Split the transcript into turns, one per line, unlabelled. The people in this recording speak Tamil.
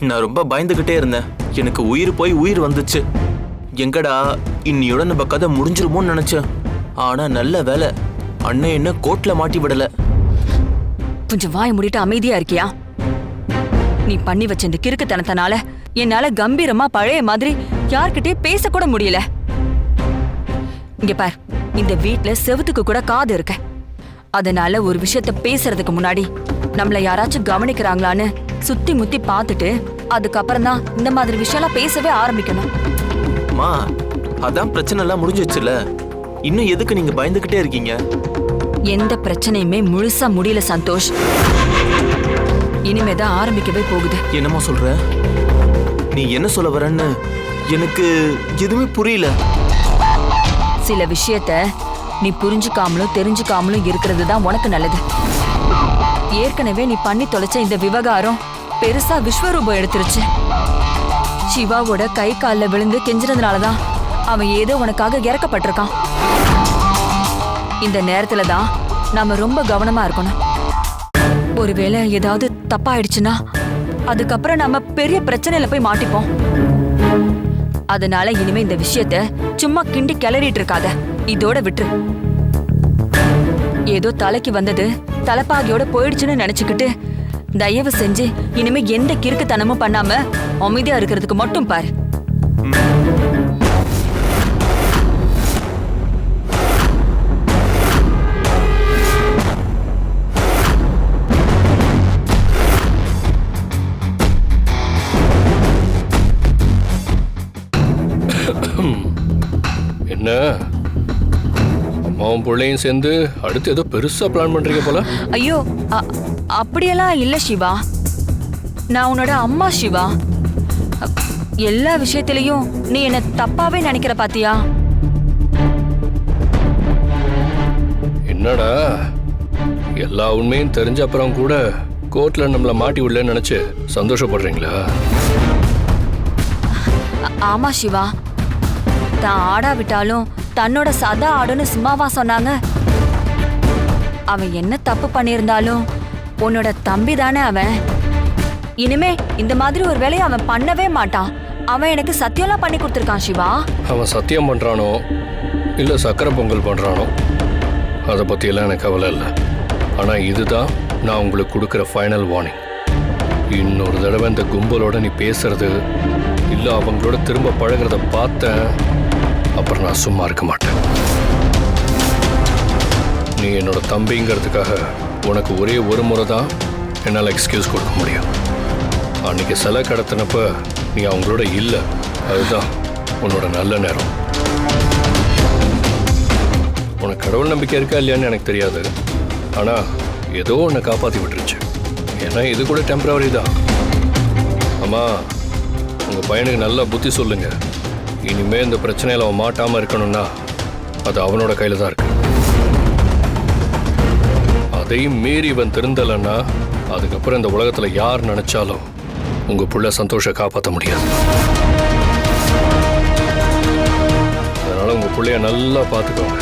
நான் ரொம்ப பயந்துகிட்டே இருந்தேன். எனக்கு உயிர் போய் உயிர் வந்துச்சு. எங்கடா இன்னியோட நம்ம கதை முடிஞ்சிருமோன்னு நினைச்சேன். ஆனா நல்ல வேலை. அண்ணன் என்ன கோட்ல மாட்டி விடல.
கொஞ்சம் வாய் முடிட்டு அமைதியா இருக்கியா? நீ பண்ணி வச்ச இந்த கிறுக்குத்தனத்தனால என்னால கம்பீரமா பழைய மாதிரி யார்கிட்டயும் பேசக்கூட முடியல. இங்க பார் இந்த வீட்ல செவத்துக்கு கூட காது இருக்க. அதனால ஒரு விஷயத்த பேசுறதுக்கு முன்னாடி நம்மள யாராச்சும் கவனிக்கிறாங்களான்னு சுத்தி முத்தி பார்த்துட்டு அதுக்கப்புறம் தான் இந்த மாதிரி விஷயம்லாம் பேசவே ஆரம்பிக்கணும்.
மா அதான் பிரச்சனை எல்லாம் முடிஞ்சிச்சுல இன்னும் எதுக்கு நீங்க பயந்துகிட்டே இருக்கீங்க?
எந்த பிரச்சனையுமே முழுசா முடியல சந்தோஷ். இனிமே தான் ஆரம்பிக்கவே போகுது.
என்னம்மா சொல்ற? நீ என்ன சொல்ல வரன்னு எனக்கு எதுவுமே புரியல.
சில விஷயத்த நீ புரிஞ்சுக்காமலும் தெரிஞ்சுக்காமலும் இருக்கிறது தான் உனக்கு நல்லது. ஏற்கனவே நீ பண்ணி தொலைச்ச இந்த விவகாரம் பெருசா விஸ்வரூபம் எடுத்துருச்சு. சிவாவோட கை காலில் விழுந்து கெஞ்சினதுனாலதான் அவன் ஏதோ உனக்காக இறக்கப்பட்டிருக்கான். இந்த நேரத்துல தான் நாம ரொம்ப கவனமா இருக்கணும். ஒருவேளை ஏதாவது தப்பாயிடுச்சுன்னா அதுக்கப்புறம் நம்ம பெரிய பிரச்சனையில போய் மாட்டிப்போம். அதனால இனிமே இந்த விஷயத்த சும்மா கிண்டி கிளறிட்டு இருக்காத இதோட விட்டுரு. ஏதோ தலைக்கு வந்தது தலைப்பாகியோட போயிடுச்சுன்னு நினைச்சுக்கிட்டு தயவு செஞ்சு இனிமே எந்த கிறுக்குத்தனமும் பண்ணாம அமைதியா இருக்கிறதுக்கு மட்டும் பாரு.
என்ன? அம்மாவும் பிள்ளையும் சேர்ந்து அடுத்து ஏதோ பெருசா பிளான் பண்றீங்க போல.
ஐயோ அப்படியெல்லாம் இல்ல சிவா நான் உன்னோட அம்மா சிவா எல்லா விஷயத்திலையும் நீ என்ன தப்பாவே நினைக்கிற பாத்தியா?
என்னடா? எல்லா உண்மையும் தெரிஞ்ச அப்புறம் கூட கோர்ட்ல நம்மள மாட்டி விடலன்னு நினைச்சு சந்தோஷப்படுறீங்களா?
ஆமா சிவா தான் ஆடாவிட்டாலும் தன்னோட சதா ஆடுன்னு சும்மாவா சொன்னாங்க. அவன் என்ன தப்பு பண்ணியிருந்தாலும் உன்னோட தம்பி தானே அவன்? இனிமே இந்த மாதிரி ஒரு வேலையை அவன் பண்ணவே மாட்டான். அவன் எனக்கு சத்தியம்லாம் பண்ணி கொடுத்துருக்கான் சிவா.
அவன் சத்தியம் பண்றானோ? இல்ல சக்கரை பொங்கல் பண்றானோ? அதை பற்றியெல்லாம் எனக்கு கவலை இல்லை. ஆனா இதுதான் நான் உங்களுக்கு கொடுக்குற ஃபைனல் வார்னிங் இன்னொரு தடவை இந்த கும்பலோட நீ பேசுறது இல்ல அவங்களோட திரும்ப பழகுறத பார்த்தேன் அப்புறம் நான் சும்மா இருக்க மாட்டேன். நீ என்னோட தம்பிங்கிறதுக்காக உனக்கு ஒரே ஒரு முறை தான் என்னால் எக்ஸ்கியூஸ் கொடுக்க முடியும். அன்னைக்கு சிலை கடத்தினப்ப நீ அவங்களோட இல்லை. அதுதான் உன்னோட நல்ல நேரம். உனக்கு கடவுள் நம்பிக்கை இருக்கா இல்லையான்னு எனக்கு தெரியாது. ஆனால் ஏதோ உன்னை காப்பாற்றி விட்டுருச்சு. ஏன்னா இது கூட டெம்பரவரி தான். அம்மா உங்கள் பையனுக்கு நல்லா புத்தி சொல்லுங்க. இனிமேல் இந்த பிரச்சனையில் அவன் மாட்டாமல் இருக்கணும்னா அது அவனோட கையில் தான் இருக்கு. எல்லாத்தையும் மீறி இவன் திருந்தலைன்னா அதுக்கப்புறம் இந்த உலகத்தில் யார் நினைச்சாலும் உங்க புள்ள சந்தோஷ காப்பாற்ற முடியாது. அதனால உங்க பிள்ளைய நல்லா பார்த்துக்கோங்க